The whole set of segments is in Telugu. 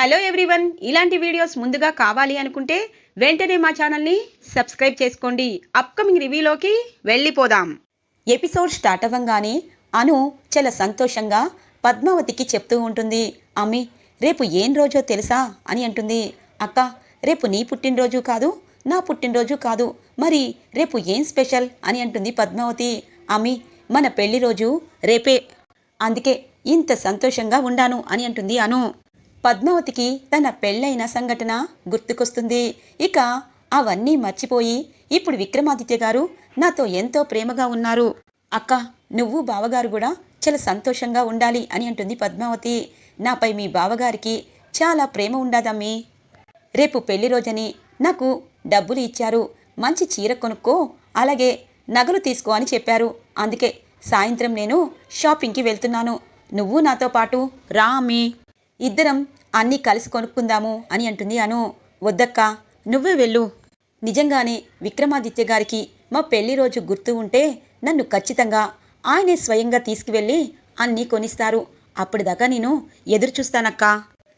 హలో ఎవ్రీవన్ ఇలాంటి వీడియోస్ ముందుగా కావాలి అనుకుంటే వెంటనే మా ఛానల్ని సబ్స్క్రైబ్ చేసుకోండి. అప్కమింగ్ రివ్యూలోకి వెళ్ళిపోదాం. ఎపిసోడ్ స్టార్ట్ అవ్వంగానే అను చాలా సంతోషంగా పద్మావతికి చెప్తూ ఉంటుంది. అమ్మి రేపు ఏం రోజో తెలుసా అని అంటుంది. అక్క రేపు నీ పుట్టినరోజు కాదు నా పుట్టినరోజు కాదు. మరి రేపు ఏం స్పెషల్ అని అంటుంది పద్మావతి. అమ్మి మన పెళ్ళి రోజు రేపే. అందుకే ఇంత సంతోషంగా ఉండాను అని అంటుంది అను. పద్మావతికి తన పెళ్ళైన సంఘటన గుర్తుకొస్తుంది. ఇక అవన్నీ మర్చిపోయి ఇప్పుడు విక్రమాదిత్య గారు నాతో ఎంతో ప్రేమగా ఉన్నారు. అక్క నువ్వు బావగారు కూడా చాలా సంతోషంగా ఉండాలి అని అంటుంది పద్మావతి. నాపై మీ బావగారికి చాలా ప్రేమ ఉండాదమ్మీ. రేపు పెళ్ళి రోజని నాకు డబ్బులు ఇచ్చారు. మంచి చీర కొనుక్కో అలాగే నగలు తీసుకో అని చెప్పారు. అందుకే సాయంత్రం నేను షాపింగ్కి వెళ్తున్నాను. నువ్వు నాతో పాటు రా అమ్మీ. ఇద్దరం అన్నీ కలిసి కొనుక్కుందాము అని అంటుంది అను. వద్దక్క నువ్వే వెళ్ళు. నిజంగానే విక్రమాదిత్య గారికి మా పెళ్ళి రోజు గుర్తు ఉంటే నన్ను ఖచ్చితంగా ఆయనే స్వయంగా తీసుకువెళ్ళి అన్నీ కొనిస్తారు. అప్పటిదాకా నేను ఎదురు చూస్తానక్క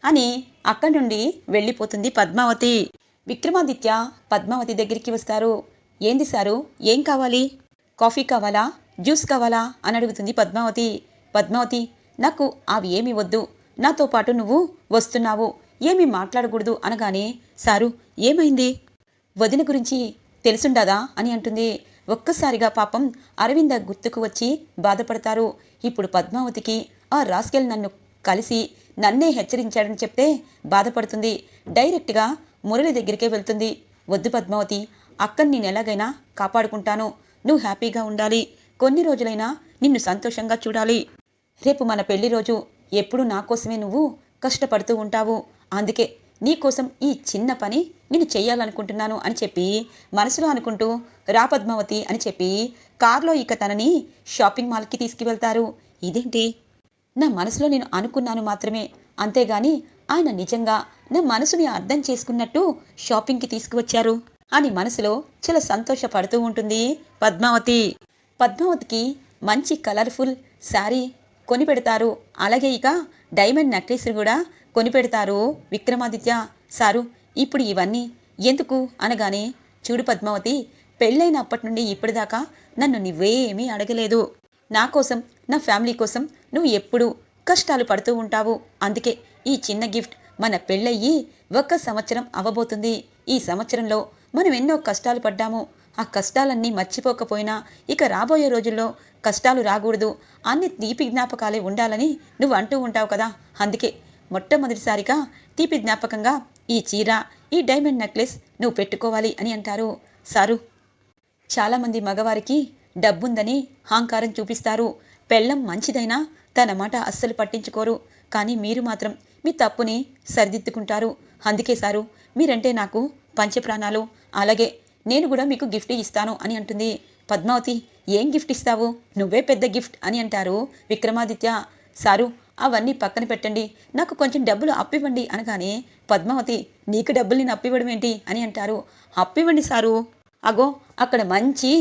అని అక్కడి నుండి వెళ్ళిపోతుంది పద్మావతి. విక్రమాదిత్య పద్మావతి దగ్గరికి వస్తారు. ఏంది సారు ఏం కావాలి? కాఫీ కావాలా? జ్యూస్ కావాలా? అని అడుగుతుంది పద్మావతి. పద్మావతి నాకు అవి ఏమి వద్దు. నాతో పాటు నువ్వు వస్తున్నావు. ఏమీ మాట్లాడకూడదు అనగానే సారు ఏమైంది? వదిన గురించి తెలుసుండదా? అని అంటుంది. ఒక్కసారిగా పాపం అరవింద గుర్తుకు వచ్చి బాధపడతారు. ఇప్పుడు పద్మావతికి ఆ రాస్కెల్ నన్ను కలిసి నన్నే హెచ్చరించాడని చెప్తే బాధపడుతుంది. డైరెక్ట్గా మురళి దగ్గరికే వెళ్తుంది. వద్దు పద్మావతి అక్కని నేను ఎలాగైనా కాపాడుకుంటాను. నువ్వు హ్యాపీగా ఉండాలి. కొన్ని రోజులైనా నిన్ను సంతోషంగా చూడాలి. రేపు మన పెళ్ళి రోజు ఎప్పుడు నా కోసమే నువ్వు కష్టపడుతూ ఉంటావు. అందుకే నీకోసం ఈ చిన్న పని నేను చెయ్యాలనుకుంటున్నాను అని చెప్పి మనసులో అనుకుంటూ రా పద్మావతి అని చెప్పి కారులో ఇక తనని షాపింగ్ మాల్కి తీసుకువెళ్తారు. ఇదేంటి? నా మనసులో నేను అనుకున్నాను మాత్రమే. అంతేగాని ఆయన నిజంగా నా మనసుని అర్థం చేసుకున్నట్టు షాపింగ్కి తీసుకువచ్చారు అని మనసులో చాలా సంతోషపడుతూ ఉంటుంది పద్మావతి. పద్మావతికి మంచి కలర్ఫుల్ శారీ కొనిపెడతారు. అలాగే ఇక డైమండ్ నెక్లెస్లు కూడా కొనిపెడతారు విక్రమాదిత్య సారు. ఇప్పుడు ఇవన్నీ ఎందుకు అనగానే చూడు పద్మావతి పెళ్ళైనప్పటి నుండి ఇప్పటిదాకా నన్ను నువ్వేమీ అడగలేదు. నా కోసం నా ఫ్యామిలీ కోసం నువ్వు ఎప్పుడు కష్టాలు పడుతూ ఉంటావు. అందుకే ఈ చిన్న గిఫ్ట్ మన పెళ్ళయ్యి ఒక్క సంవత్సరం అవ్వబోతుంది. ఈ సంవత్సరంలో మనం ఎన్నో కష్టాలు పడ్డాము. ఆ కష్టాలన్నీ మర్చిపోకపోయినా ఇక రాబోయే రోజుల్లో కష్టాలు రాకూడదు. అన్ని తీపి జ్ఞాపకాలే ఉండాలని నువ్వు అంటూ ఉంటావు కదా. అందుకే మొట్టమొదటిసారిగా తీపి జ్ఞాపకంగా ఈ చీర ఈ డైమండ్ నెక్లెస్ నువ్వు పెట్టుకోవాలి అని అంటారు. సారు చాలామంది మగవారికి డబ్బుందని అహంకారం చూపిస్తారు. పెళ్ళం మంచిదైనా తన మాట అస్సలు పట్టించుకోరు. కానీ మీరు మాత్రం మీ తప్పుని సరిదిద్దుకుంటారు. అందుకే సారు మీరంటే నాకు పంచప్రాణాలు. అలాగే నేను కూడా మీకు గిఫ్ట్ ఇస్తాను అని అంటుంది. పద్మావతి ఏం గిఫ్ట్ ఇస్తావు? నువ్వే పెద్ద గిఫ్ట్ అని అంటారు విక్రమాదిత్య. సారు అవన్నీ పక్కన పెట్టండి. నాకు కొంచెం డబ్బులు అప్పివ్వండి అనగానే పద్మావతి నీకు డబ్బులు నేను అప్పివ్వడం ఏంటి అని అంటారు. అప్పివ్వండి సారు. అగో అక్కడ మంచి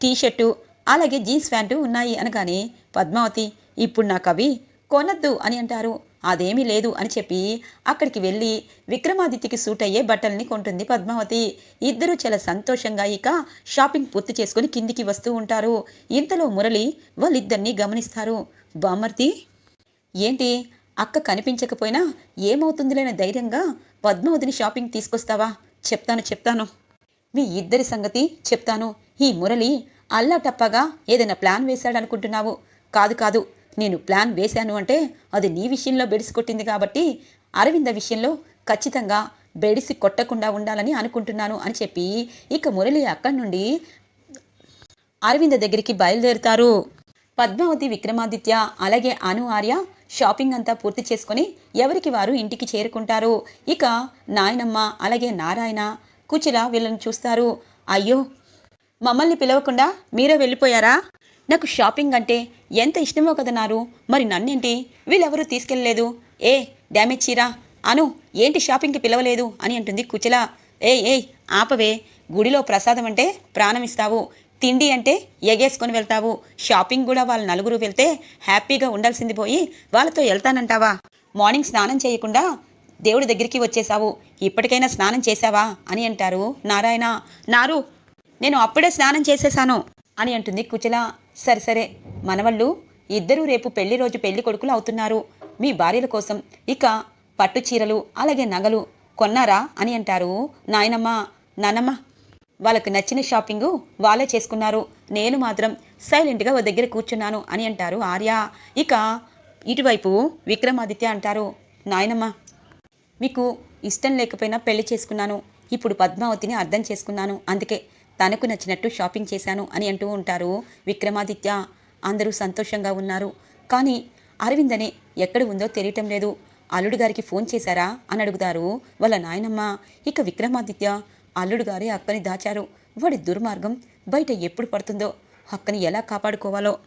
టీషర్టు అలాగే జీన్స్ ప్యాంటు ఉన్నాయి అనగానే పద్మావతి ఇప్పుడు నాకు అవి కొనద్దు అని అంటారు. అదేమీ లేదు అని చెప్పి అక్కడికి వెళ్ళి విక్రమాదిత్యకి సూట్ అయ్యే బట్టల్ని కొంటుంది పద్మావతి. ఇద్దరూ చాలా సంతోషంగా ఇక షాపింగ్ పూర్తి చేసుకుని కిందికి వస్తూ ఉంటారు. ఇంతలో మురళి వాళ్ళిద్దరినీ గమనిస్తారు. బామర్తి! ఏంటి? అక్క కనిపించకపోయినా ఏమవుతుందిలేని ధైర్యంగా? పద్మావతిని షాపింగ్ తీసుకొస్తావా? చెప్తాను చెప్తాను. మీ ఇద్దరి సంగతి చెప్తాను. ఈ మురళి అల్లాటప్పగా ఏదైనా ప్లాన్ వేశాడనుకుంటున్నావు? కాదు కాదు. నేను ప్లాన్ వేశాను అంటే అది నీ విషయంలో బెడిసి కొట్టింది కాబట్టి అరవింద విషయంలో ఖచ్చితంగా బెడిసి కొట్టకుండా ఉండాలని అనుకుంటున్నాను అని చెప్పి ఇక మురళి అక్కడి నుండి అరవింద దగ్గరికి బయలుదేరుతారు. పద్మావతి విక్రమాదిత్య అలాగే అను ఆర్య షాపింగ్ అంతా పూర్తి చేసుకొని ఎవరికి వారు ఇంటికి చేరుకుంటారు? ఇక నాయనమ్మ అలాగే నారాయణ కుచిల వీళ్ళని చూస్తారు. అయ్యో మమ్మల్ని పిలవకుండా మీరే వెళ్ళిపోయారా? నాకు షాపింగ్ అంటే ఎంత ఇష్టమో కదా నారు. మరి నన్నేంటి? వీళ్ళెవరూ తీసుకెళ్ళలేదు. ఏ డ్యామేజ్ చీరా? అను ఏంటి షాపింగ్కి పిలవలేదు? అని అంటుంది కుచల. ఏ ఏయ్ ఆపవే. గుడిలో ప్రసాదం అంటే ప్రాణం ఇస్తావు తిండి అంటే ఎగేసుకొని వెళ్తావు. షాపింగ్ కూడా వాళ్ళ నలుగురు వెళ్తే హ్యాపీగా ఉండాల్సింది పోయి వాళ్ళతో వెళ్తానంటావా? మార్నింగ్ స్నానం చేయకుండా దేవుడి దగ్గరికి వచ్చేసావు ఇప్పటికైనా స్నానం చేశావా? అని అంటారు నారాయణ. నారు నేను అప్పుడే స్నానం చేసేశాను. అని అంటుంది కుచల. సరే సరే. మనవళ్ళు ఇద్దరూ రేపు పెళ్ళి రోజు పెళ్ళి కొడుకులు అవుతున్నారు. మీ భార్యల కోసం ఇక పట్టు చీరలు అలాగే నగలు కొన్నారా అని అంటారు. నాయనమ్మ నానమ్మ వాళ్ళకు నచ్చిన షాపింగు వాళ్ళే చేసుకున్నారు. నేను మాత్రం సైలెంట్గా ఓ దగ్గర కూర్చున్నాను అని అంటారు ఆర్య. ఇక ఇటువైపు విక్రమాదిత్య అంటారు నాయనమ్మ మీకు ఇష్టం లేకపోయినా పెళ్ళి చేసుకున్నాను. ఇప్పుడు పద్మావతిని అర్థం చేసుకున్నాను. అందుకే తనకు నచ్చినట్టు షాపింగ్ చేశాను అని అంటూ ఉంటారు విక్రమాదిత్య. అందరూ సంతోషంగా ఉన్నారు. కానీ అరవింద్ అనే ఎక్కడ ఉందో తెలియటం లేదు. అల్లుడు గారికి ఫోన్ చేశారా? అని అడుగుతారు వాళ్ళ నాయనమ్మ. ఇక విక్రమాదిత్య అల్లుడు గారే అక్కని దాచారు. వాడి దుర్మార్గం బయట ఎప్పుడు పడుతుందో అక్కని ఎలా కాపాడుకోవాలో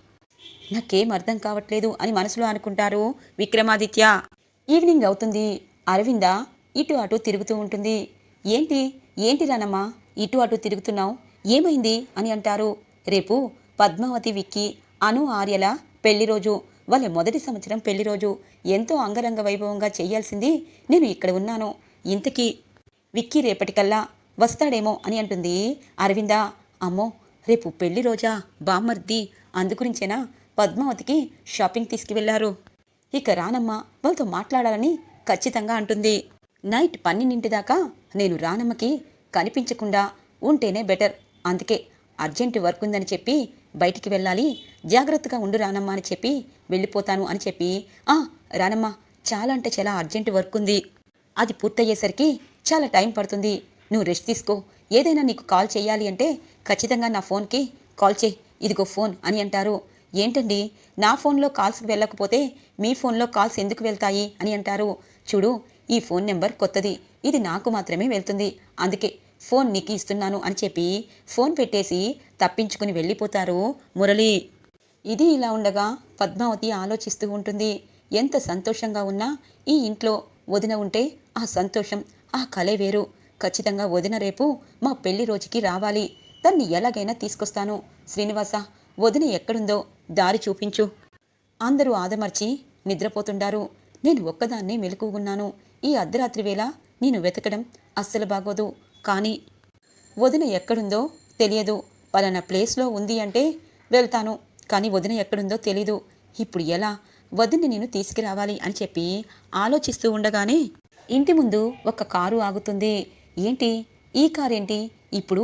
నాకేం అర్థం కావట్లేదు అని మనసులో అనుకుంటారు విక్రమాదిత్య. ఈవినింగ్ అవుతుంది. అరవింద ఇటు అటు తిరుగుతూ ఉంటుంది. ఏంటి? ఏంటి రానమ్మా? ఇటు అటు తిరుగుతున్నావు? ఏమైంది? అని అంటారు. రేపు పద్మావతి విక్కి అను ఆర్యల పెళ్ళి రోజు. వాళ్ళ మొదటి సంవత్సరం పెళ్ళి రోజు. ఎంతో అంగరంగ వైభవంగా చేయాల్సింది నేను ఇక్కడ ఉన్నాను. ఇంతకీ విక్కీ రేపటికల్లా వస్తాడేమో అని అంటుంది. అరవింద అమ్మో రేపు పెళ్ళి రోజా బామ్మర్ది? అందుగురించేనా పద్మావతికి షాపింగ్ తీసుకువెళ్ళారు ఇక రానమ్మ వాళ్ళతో మాట్లాడాలని ఖచ్చితంగా అంటుంది. నైట్ పన్నెండింటి దాకా నేను రానమ్మకి కనిపించకుండా ఉంటేనే బెటర్. అందుకే అర్జెంటు వర్క్ ఉందని చెప్పి బయటికి వెళ్ళాలి. జాగ్రత్తగా ఉండు రానమ్మ అని చెప్పి వెళ్ళిపోతాను అని చెప్పి ఆ రానమ్మ చాలా అంటే చాలా అర్జెంటు వర్క్ ఉంది. అది పూర్తయ్యేసరికి చాలా టైం పడుతుంది. నువ్వు రెస్ట్ తీసుకో. ఏదైనా నీకు కాల్ చేయాలి అంటే ఖచ్చితంగా నా ఫోన్కి కాల్ చేయి. ఇదిగో ఫోన్ అని అంటారు. ఏంటండి నా ఫోన్లో కాల్స్ వెళ్ళకపోతే మీ ఫోన్లో కాల్స్ ఎందుకు వెళ్తాయి? అని అంటారు. చూడు ఈ ఫోన్ నెంబర్ కొత్తది. ఇది నాకు మాత్రమే వెళ్తుంది. అందుకే ఫోన్ నీకు ఇస్తున్నాను అని చెప్పి ఫోన్ పెట్టేసి తప్పించుకుని వెళ్ళిపోతారు మురళి. ఇది ఇలా ఉండగా పద్మావతి ఆలోచిస్తూ ఉంటుంది. ఎంత సంతోషంగా ఉన్నా ఈ ఇంట్లో వదిన ఉంటే ఆ సంతోషం ఆ కలే వేరు. ఖచ్చితంగా వదిన రేపు మా పెళ్ళి రోజుకి రావాలి. దాన్ని ఎలాగైనా తీసుకొస్తాను. శ్రీనివాస వదిన ఎక్కడుందో దారి చూపించు. అందరూ ఆదమర్చి నిద్రపోతుండారు. నేను ఒక్కదాన్నే మెలకుగున్నాను ఈ అర్ధరాత్రి వేళ నేను వెతకడం అస్సలు బాగోదు. కానీ వదిన ఎక్కడుందో తెలియదు. పలానా ప్లేస్లో ఉంది అంటే వెళ్తాను. కానీ వదిన ఎక్కడుందో తెలీదు. ఇప్పుడు ఎలా వదిన్ని నేను తీసుకురావాలి అని చెప్పి ఆలోచిస్తూ ఉండగానే ఇంటి ముందు ఒక కారు ఆగుతుంది. ఏంటి? ఈ కారు ఏంటి? ఇప్పుడు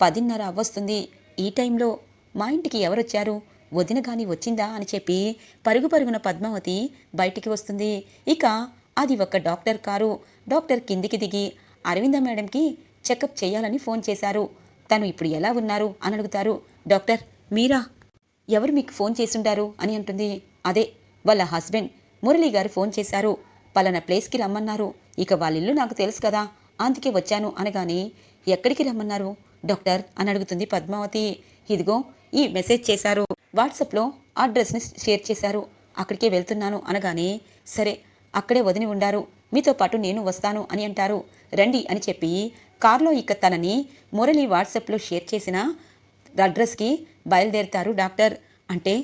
పదిన్నర అవ్వస్తుంది. ఈ టైంలో మా ఇంటికి ఎవరొచ్చారు? వదిన కానీ వచ్చిందా అని చెప్పి పరుగు పరుగున పద్మావతి బయటికి వస్తుంది. ఇక అది ఒక డాక్టర్ కారు. డాక్టర్ కిందికి దిగి అరవింద మేడంకి చెకప్ చేయాలని ఫోన్ చేశారు. తను ఇప్పుడు ఎలా ఉన్నారు? అని అడుగుతారు. డాక్టర్ మీరా? ఎవరు మీకు ఫోన్ చేసిండారు? అని అంటుంది. అదే వాళ్ళ హస్బెండ్. మురళి గారు ఫోన్ చేశారు. పలానా ప్లేస్కి రమ్మన్నారు. ఇక వాళ్ళ ఇల్లు నాకు తెలుసు కదా. అందుకే వచ్చాను అనగానే ఎక్కడికి రమ్మన్నారు? డాక్టర్ అని అడుగుతుంది పద్మావతి. ఇదిగో ఈ మెసేజ్ చేశారు. వాట్సాప్లో అడ్రస్ని షేర్ చేశారు. అక్కడికే వెళ్తున్నాను అనగానే సరే అక్కడే వదిలి ఉండారు. మీతో పాటు నేను వస్తాను అని అంటారు. రండి అని చెప్పి కారులో ఇక తనని మురళి వాట్సాప్లో షేర్ చేసిన అడ్రస్కి బయలుదేరుతారు డాక్టర్. అంటే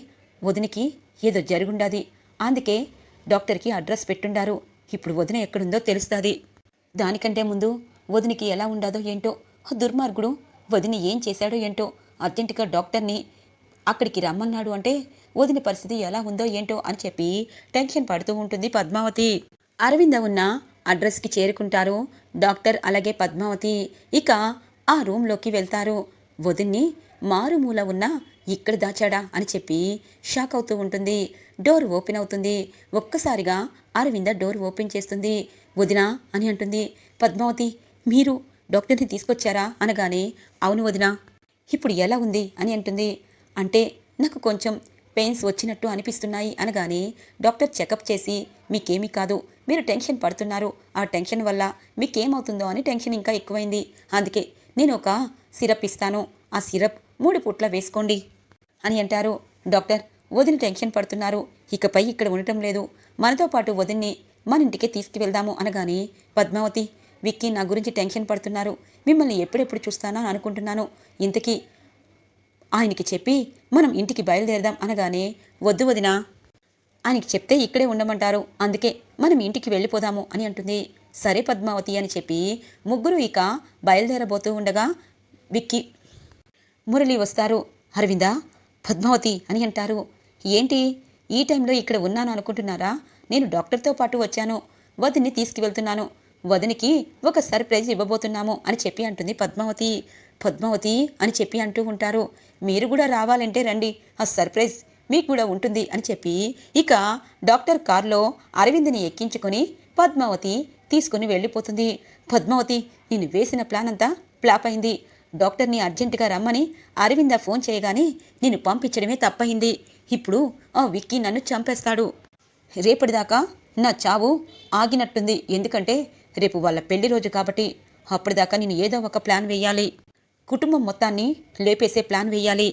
వదినికి ఏదో జరుగుండాది. అందుకే డాక్టర్కి అడ్రస్ పెట్టుండారు. ఇప్పుడు వదిన ఎక్కడుందో తెలుస్తుంది. దానికంటే ముందు వదినికి ఎలా ఉండాదో ఏంటో ఆ దుర్మార్గుడు వదిన ఏం చేశాడో ఏంటో అర్జెంటుగా డాక్టర్ని అక్కడికి రమ్మన్నాడు అంటే వదిన పరిస్థితి ఎలా ఉందో ఏంటో అని చెప్పి టెన్షన్ పడుతూ ఉంటుంది పద్మావతి. అరవింద ఉన్న అడ్రస్కి చేరుకుంటారు. డాక్టర్ అలాగే పద్మావతి ఇక ఆ రూమ్లోకి వెళ్తారు. వదిన్ని మారుమూల ఉన్న ఇక్కడ దాచాడా అని చెప్పి షాక్ అవుతూ ఉంటుంది. డోర్ ఓపెన్ అవుతుంది. ఒక్కసారిగా అరవింద డోర్ ఓపెన్ చేస్తుంది. వదినా అని అంటుంది. పద్మావతి మీరు డాక్టర్ని తీసుకొచ్చారా? అనగానే అవును వదినా. ఇప్పుడు ఎలా ఉంది? అని అంటుంది. అంటే నాకు కొంచెం పెయిన్స్ వచ్చినట్టు అనిపిస్తున్నాయి. అనగానే డాక్టర్ చెకప్ చేసి మీకేమీ కాదు. మీరు టెన్షన్ పడుతున్నారు. ఆ టెన్షన్ వల్ల మీకేమవుతుందో అని టెన్షన్ ఇంకా ఎక్కువైంది. అందుకే నేను ఒక సిరప్ ఇస్తాను. ఆ సిరప్ మూడు పూట్ల వేసుకోండి అని అంటారు. డాక్టర్ వదిన టెన్షన్ పడుతున్నారు. ఇకపై ఇక్కడ ఉండటం లేదు. మనతో పాటు వదిన్ని మన ఇంటికి తీసుకువెళ్దాము అనగానే పద్మావతి విక్కీ నా గురించి టెన్షన్ పడుతున్నారు. మిమ్మల్ని ఎప్పుడెప్పుడు చూస్తానా అని అనుకుంటున్నాను. ఇంతకీ ఆయనకి చెప్పి మనం ఇంటికి బయలుదేరదాం అనగానే వద్దు వదినా ఆయనకి చెప్తే ఇక్కడే ఉండమంటారు. అందుకే మనం ఇంటికి వెళ్ళిపోదాము అని అంటుంది. సరే పద్మావతి అని చెప్పి ముగ్గురు ఇక బయలుదేరబోతూ ఉండగా విక్కి మురళి వస్తారు. అరవిందా పద్మావతి అని అంటారు. ఏంటి? ఈ టైంలో ఇక్కడ ఉన్నాను అనుకుంటున్నారా? నేను డాక్టర్తో పాటు వచ్చాను. వదిని తీసుకువెళ్తున్నాను. వదినికి ఒక సర్ప్రైజ్ ఇవ్వబోతున్నాము అని చెప్పి అంటుంది పద్మావతి. పద్మావతి అని చెప్పి అంటూ ఉంటారు. మీరు కూడా రావాలంటే రండి. ఆ సర్ప్రైజ్ మీకు కూడా ఉంటుంది అని చెప్పి ఇక డాక్టర్ కారులో అరవింద్ని ఎక్కించుకొని పద్మావతి తీసుకుని వెళ్ళిపోతుంది. పద్మావతి నేను వేసిన ప్లాన్ అంతా ఫ్లాప్ అయింది. డాక్టర్ని అర్జెంటుగా రమ్మని అరవింద ఫోన్ చేయగానే నేను పంపించడమే తప్పయింది. ఇప్పుడు ఆ విక్కీ నన్ను చంపేస్తాడు. రేపటిదాకా నా చావు ఆగినట్టుంది. ఎందుకంటే రేపు వాళ్ళ పెళ్ళి రోజు కాబట్టి అప్పటిదాకా నేను ఏదో ఒక ప్లాన్ వేయాలి. కుటుంబం మొత్తాన్ని లేపేసే ప్లాన్ వేయాలి.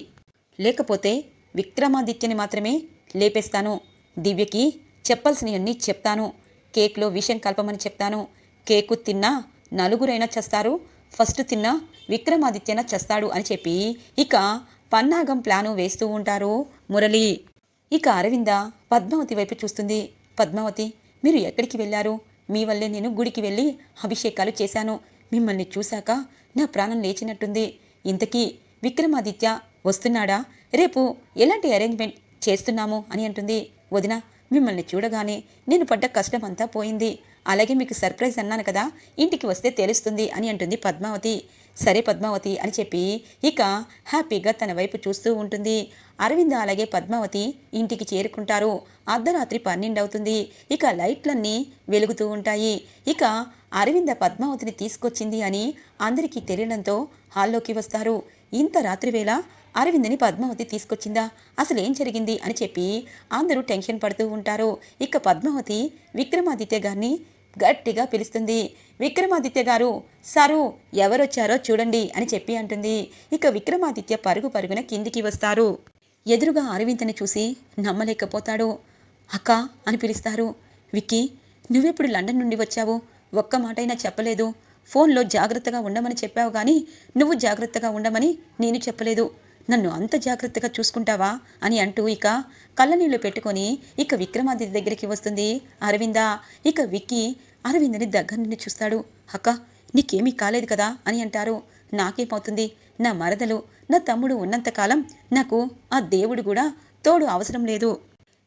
లేకపోతే విక్రమాదిత్యని మాత్రమే లేపేస్తాను. దివ్యకి చెప్పాల్సినవన్నీ చెప్తాను. కేక్లో విషయం కలపమని చెప్తాను. కేకు తిన్నా నలుగురైనా చేస్తారు. ఫస్ట్ తిన్నా విక్రమాదిత్యన చేస్తాడు అని చెప్పి ఇక పన్నాగం ప్లాను వేస్తూ ఉంటారు మురళి. ఇక అరవింద పద్మావతి వైపు చూస్తుంది. పద్మావతి మీరు ఎక్కడికి వెళ్ళారు? మీ వల్లే నేను గుడికి వెళ్ళి అభిషేకాలు చేశాను. మిమ్మల్ని చూశాక నా ప్రాణం లేచినట్టుంది. ఇంతకీ విక్రమాదిత్య వస్తున్నాడా? రేపు ఎలాంటి అరేంజ్మెంట్ చేస్తున్నాము అని అంటుంది వదిన. మిమ్మల్ని చూడగానే నేను పడ్డ కష్టం అంతా పోయింది. అలాగే మీకు సర్ప్రైజ్ అన్నాను కదా ఇంటికి వస్తే తెలుస్తుంది అని అంటుంది పద్మావతి. సరే పద్మావతి అని చెప్పి ఇక హ్యాపీగా తన వైపు చూస్తూ ఉంటుంది. అరవింద అలాగే పద్మావతి ఇంటికి చేరుకుంటారు. అర్ధరాత్రి పన్నెండు అవుతుంది ఇక లైట్లన్నీ వెలుగుతూ ఉంటాయి. ఇక అరవింద పద్మావతిని తీసుకొచ్చింది అని అందరికీ తెలియడంతో హాల్లోకి వస్తారు. ఇంత రాత్రివేళ అరవిందని పద్మావతి తీసుకొచ్చిందా? అసలు ఏం జరిగింది? అని చెప్పి అందరూ టెన్షన్ పడుతూ ఉంటారు. ఇక పద్మావతి విక్రమాదిత్య గారిని గట్టిగా పిలుస్తుంది. విక్రమాదిత్య గారు సారు ఎవరొచ్చారో చూడండి అని చెప్పి అంటుంది. ఇక విక్రమాదిత్య పరుగు పరుగున కిందికి వస్తారు. ఎదురుగా అరవిందని చూసి నమ్మలేకపోతాడు. అక్క అని పిలుస్తారు. విక్కీ నువ్వెప్పుడు లండన్ నుండి వచ్చావు? ఒక్క మాటైనా చెప్పలేదు. ఫోన్లో జాగ్రత్తగా ఉండమని చెప్పావు కానీ నువ్వు జాగ్రత్తగా ఉండమని నేను చెప్పలేదు. నన్ను అంత జాగ్రత్తగా చూసుకుంటావా అని అంటూ ఇక కళ్ళనీళ్ళు పెట్టుకొని ఇక విక్రమాదిత్య దగ్గరికి వస్తుంది. అరవింద ఇక విక్కీ అరవిందని దగ్గర నుండి చూస్తాడు. అక్క నీకేమీ కాలేదు కదా అని అంటారు. నాకేమవుతుంది? నా మరదలు నా తమ్ముడు ఉన్నంతకాలం నాకు ఆ దేవుడు కూడా తోడు అవసరం లేదు.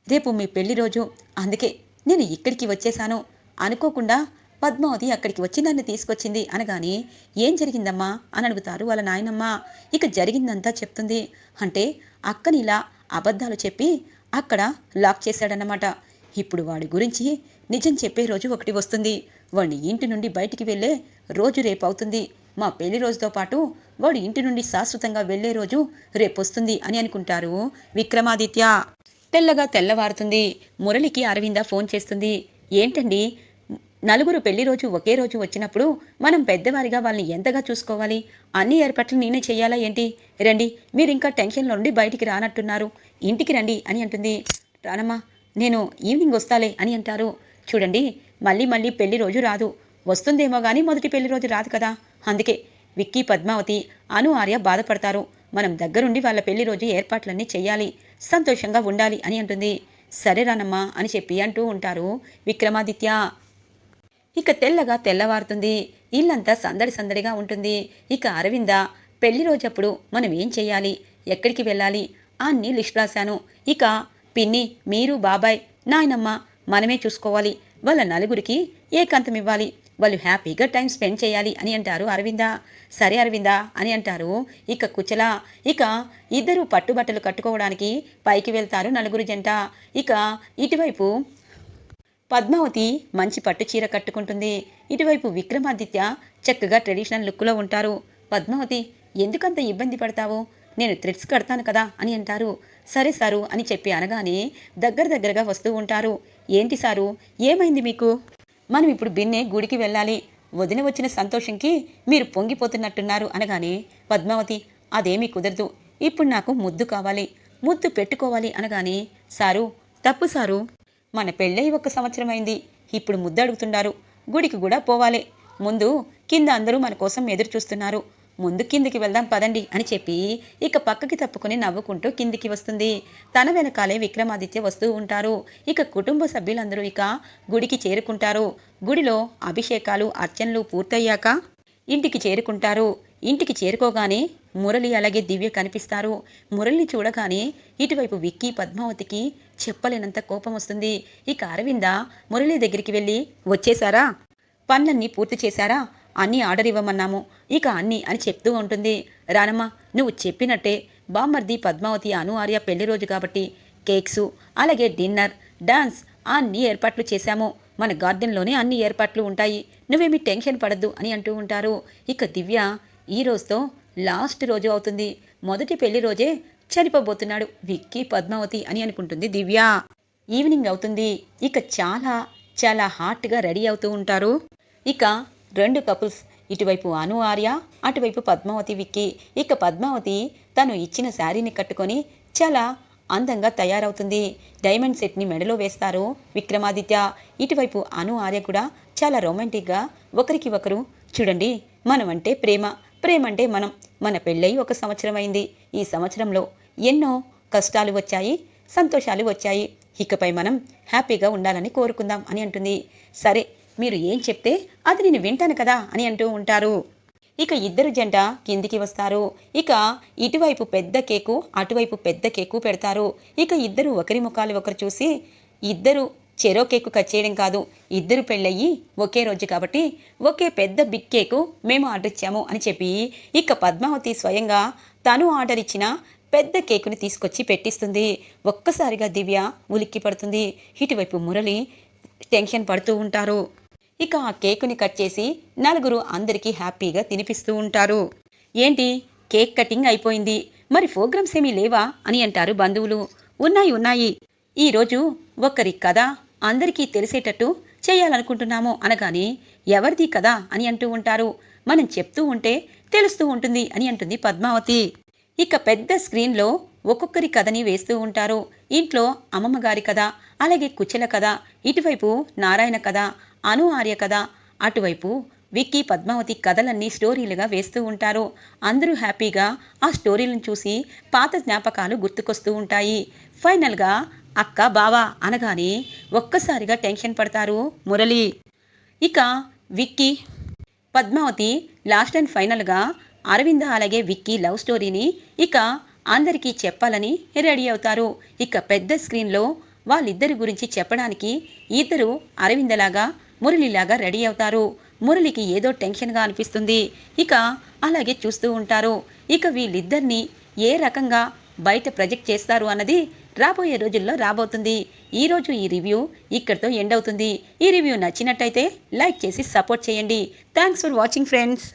రేపు మీ పెళ్ళి రోజు. అందుకే నేను ఇక్కడికి వచ్చేశాను. అనుకోకుండా పద్మావతి అక్కడికి వచ్చి నన్ను తీసుకొచ్చింది. అనగానే ఏం జరిగిందమ్మా? అని అడుగుతారు వాళ్ళ నాయనమ్మ. ఇక జరిగిందంతా చెప్తుంది. అంటే అక్కని ఇలా అబద్ధాలు చెప్పి అక్కడ లాక్ చేశాడన్నమాట. ఇప్పుడు వాడి గురించి నిజం చెప్పే రోజు ఒకటి వస్తుంది. వాడిని ఇంటి నుండి బయటికి వెళ్ళే రోజు రేపు అవుతుంది. మా పెళ్ళి రోజుతో పాటు వాడు ఇంటి నుండి శాశ్వతంగా వెళ్ళే రోజు రేపు వస్తుంది అని అనుకుంటారు విక్రమాదిత్య. తెల్లగా తెల్లవారుతుంది. మురళికి అరవింద ఫోన్ చేస్తుంది. ఏంటండి? నలుగురు పెళ్ళి రోజు ఒకే రోజు వచ్చినప్పుడు మనం పెద్దవారిగా వాళ్ళని ఎంతగా చూసుకోవాలి? అన్ని ఏర్పాట్లు నేనే చేయాలా ఏంటి? రండి మీరు ఇంకా టెన్షన్లో నుండి బయటికి రానట్టున్నారు. ఇంటికి రండి అని అంటుంది. రానమ్మా నేను ఈవినింగ్ వస్తాలే అని అంటారు. చూడండి మళ్ళీ మళ్ళీ పెళ్ళి రోజు రాదు. వస్తుందేమో కానీ మొదటి పెళ్ళి రోజు రాదు కదా. అందుకే విక్కీ పద్మావతి అను ఆర్య బాధపడతారు. మనం దగ్గరుండి వాళ్ళ పెళ్ళి రోజు ఏర్పాట్లన్నీ చేయాలి. సంతోషంగా ఉండాలి అని అంటుంది. సరే రానమ్మా అని చెప్పి అంటూ ఉంటారు విక్రమాదిత్య. ఇక తెల్లగా తెల్లవారుతుంది. ఇల్లంతా సందడి సందడిగా ఉంటుంది. ఇక అరవింద పెళ్ళి రోజప్పుడు మనం ఏం చేయాలి? ఎక్కడికి వెళ్ళాలి? అన్నీ లిస్ట్ రాశాను. ఇక పిన్ని మీరు బాబాయ్ నాయనమ్మ మనమే చూసుకోవాలి. వాళ్ళ నలుగురికి ఏకాంతం ఇవ్వాలి. వాళ్ళు హ్యాపీగా టైం స్పెండ్ చేయాలి అని అంటారు అరవింద. సరే అరవింద అని అంటారు ఇక కుచల. ఇక ఇద్దరు పట్టుబట్టలు కట్టుకోవడానికి పైకి వెళ్తారు నలుగురు జంట. ఇక ఇటువైపు పద్మావతి మంచి పట్టు చీర కట్టుకుంటుంది. ఇటువైపు విక్రమాదిత్య చక్కగా ట్రెడిషనల్ లుక్లో ఉంటారు. పద్మావతి ఎందుకంత ఇబ్బంది పడతావు? నేను థ్రెడ్స్ కడతాను కదా అని అంటారు. సరే సారు అని చెప్పి అనగానే దగ్గర దగ్గరగా వస్తూ ఉంటారు. ఏంటి సారు? ఏమైంది మీకు? మనం ఇప్పుడు బిన్నే గుడికి వెళ్ళాలి. వదిన వచ్చిన సంతోషంకి మీరు పొంగిపోతున్నట్టున్నారు అనగానే పద్మావతి అదేమీ కుదరదు. ఇప్పుడు నాకు ముద్దు కావాలి. ముద్దు పెట్టుకోవాలి అనగానే సారు తప్పు సారు. మన పెళ్ళై ఒక సంవత్సరం అయింది ఇప్పుడు ముద్దు అడుగుతున్నారు గుడికి కూడా పోవాలి. ముందు కింద అందరూ మన కోసం ఎదురు చూస్తున్నారు ముందు కిందికి వెళ్దాం పదండి అని చెప్పి ఇక పక్కకి తప్పుకుని నవ్వుకుంటూ కిందికి వస్తుంది. తన వెనకాలే విక్రమాదిత్య వస్తూ ఉంటారు. ఇక కుటుంబ సభ్యులందరూ ఇక గుడికి చేరుకుంటారు. గుడిలో అభిషేకాలు అర్చనలు పూర్తయ్యాక ఇంటికి చేరుకుంటారు. ఇంటికి చేరుకోగానే మురళి అలాగే దివ్య కనిపిస్తారు. మురళిని చూడగానే ఇటువైపు విక్కీ పద్మావతికి చెప్పలేనంత కోపం వస్తుంది. ఇక అరవింద మురళి దగ్గరికి వెళ్ళి వచ్చేశారా? పనులన్నీ పూర్తి చేశారా? అన్నీ ఆర్డర్ ఇవ్వమన్నాము. ఇక అన్నీ అని చెప్తూ ఉంటుంది. రానమ్మ నువ్వు చెప్పినట్టే. బామ్మర్ది పద్మావతి అను ఆర్య పెళ్ళి రోజు కాబట్టి కేక్సు అలాగే డిన్నర్ డాన్స్ అన్ని ఏర్పాట్లు చేశాము. మన గార్డెన్లోనే అన్ని ఏర్పాట్లు ఉంటాయి. నువ్వేమి టెన్షన్ పడద్దు అని అంటూ ఉంటారు. ఇక దివ్య ఈ రోజుతో లాస్ట్ రోజు అవుతుంది. మొదటి పెళ్ళి రోజే చనిపోబోతున్నాడు విక్కీ పద్మావతి అని అనుకుంటుంది దివ్య. ఈవినింగ్ అవుతుంది. ఇక చాలా చాలా హాట్గా రెడీ అవుతూ ఉంటారు. ఇక రెండు కపుల్స్ ఇటువైపు అను ఆర్య అటువైపు పద్మావతి విక్కీ. ఇక పద్మావతి తను ఇచ్చిన శారీని కట్టుకొని చాలా అందంగా తయారవుతుంది. డైమండ్ సెట్ని మెడలో వేస్తారు విక్రమాదిత్య. ఇటువైపు అను ఆర్య కూడా చాలా రొమాంటిక్గా ఒకరికి ఒకరు చూడండి మనమంటే ప్రేమ. ప్రేమ అంటే మనం మన పెళ్ళై ఒక సంవత్సరం అయింది ఈ సంవత్సరంలో ఎన్నో కష్టాలు వచ్చాయి సంతోషాలు వచ్చాయి. ఇకపై మనం హ్యాపీగా ఉండాలని కోరుకుందాం అని అంటుంది. సరే మీరు ఏం చెప్తే అది నేను వింటాను కదా అని అంటూ ఉంటారు. ఇక ఇద్దరు జంట కిందికి వస్తారు. ఇక ఇటువైపు పెద్ద కేకు అటువైపు పెద్ద కేకు పెడతారు. ఇక ఇద్దరు ఒకరి ముఖాలు ఒకరు చూసి ఇద్దరు చెరో కేకు కట్ చేయడం కాదు. ఇద్దరు పెళ్ళయ్యి ఒకే రోజు కాబట్టి ఒకే పెద్ద బిగ్ కేకు మేము ఆర్డర్ ఇచ్చాము అని చెప్పి ఇక పద్మావతి స్వయంగా తను ఆర్డర్ ఇచ్చిన పెద్ద కేకుని తీసుకొచ్చి పెట్టిస్తుంది. ఒక్కసారిగా దివ్య ఉలిక్కి పడుతుంది. ఇటువైపు మురళి టెన్షన్ పడుతూ ఉంటారు. ఇక ఆ కేకుని కట్ చేసి నలుగురు అందరికీ హ్యాపీగా తినిపిస్తూ ఉంటారు. ఏంటి? కేక్ కటింగ్ అయిపోయింది. మరి ప్రోగ్రామ్స్ ఏమీ లేవా అని అంటారు బంధువులు. ఉన్నాయి ఉన్నాయి. ఈరోజు ఒకరి కథ అందరికీ తెలిసేటట్టు చేయాలనుకుంటున్నాము అనగానే ఎవరిది కదా? అని అంటూ ఉంటారు. మనం చెప్తూ ఉంటే తెలుస్తూ ఉంటుంది అని అంటుంది పద్మావతి. ఇక పెద్ద స్క్రీన్లో ఒక్కొక్కరి కథని వేస్తూ ఉంటారు. ఇంట్లో అమ్మమ్మ గారి కథ అలాగే కుచెల కథ ఇటువైపు నారాయణ కథ అను ఆర్య కథ అటువైపు విక్కీ పద్మావతి కథలన్నీ స్టోరీలుగా వేస్తూ ఉంటారు. అందరూ హ్యాపీగా ఆ స్టోరీలను చూసి పాత జ్ఞాపకాలు గుర్తుకొస్తూ ఉంటాయి. ఫైనల్గా అక్క బావా అనగానే ఒక్కసారిగా టెన్షన్ పడతారు మురళి. ఇక విక్కీ. పద్మావతి లాస్ట్ అండ్ ఫైనల్గా అరవింద అలాగే విక్కీ లవ్ స్టోరీని ఇక అందరికీ చెప్పాలని రెడీ అవుతారు. ఇక పెద్ద స్క్రీన్లో వాళ్ళిద్దరి గురించి చెప్పడానికి ఇద్దరు అరవిందలాగా మురళిలాగా రెడీ అవుతారు. మురళికి ఏదో టెన్షన్గా అనిపిస్తుంది. ఇక అలాగే చూస్తూ ఉంటారు. ఇక వీళ్ళిద్దరినీ ఏ రకంగా బయట ప్రొజెక్ట్ చేస్తారు అన్నది రాబోయే రోజుల్లో రాబోతుంది. ఈరోజు ఈ రివ్యూ ఇక్కడితో ఎండ్ అవుతుంది. ఈ రివ్యూ నచ్చినట్టయితే లైక్ చేసి సపోర్ట్ చేయండి. Thanks for watching friends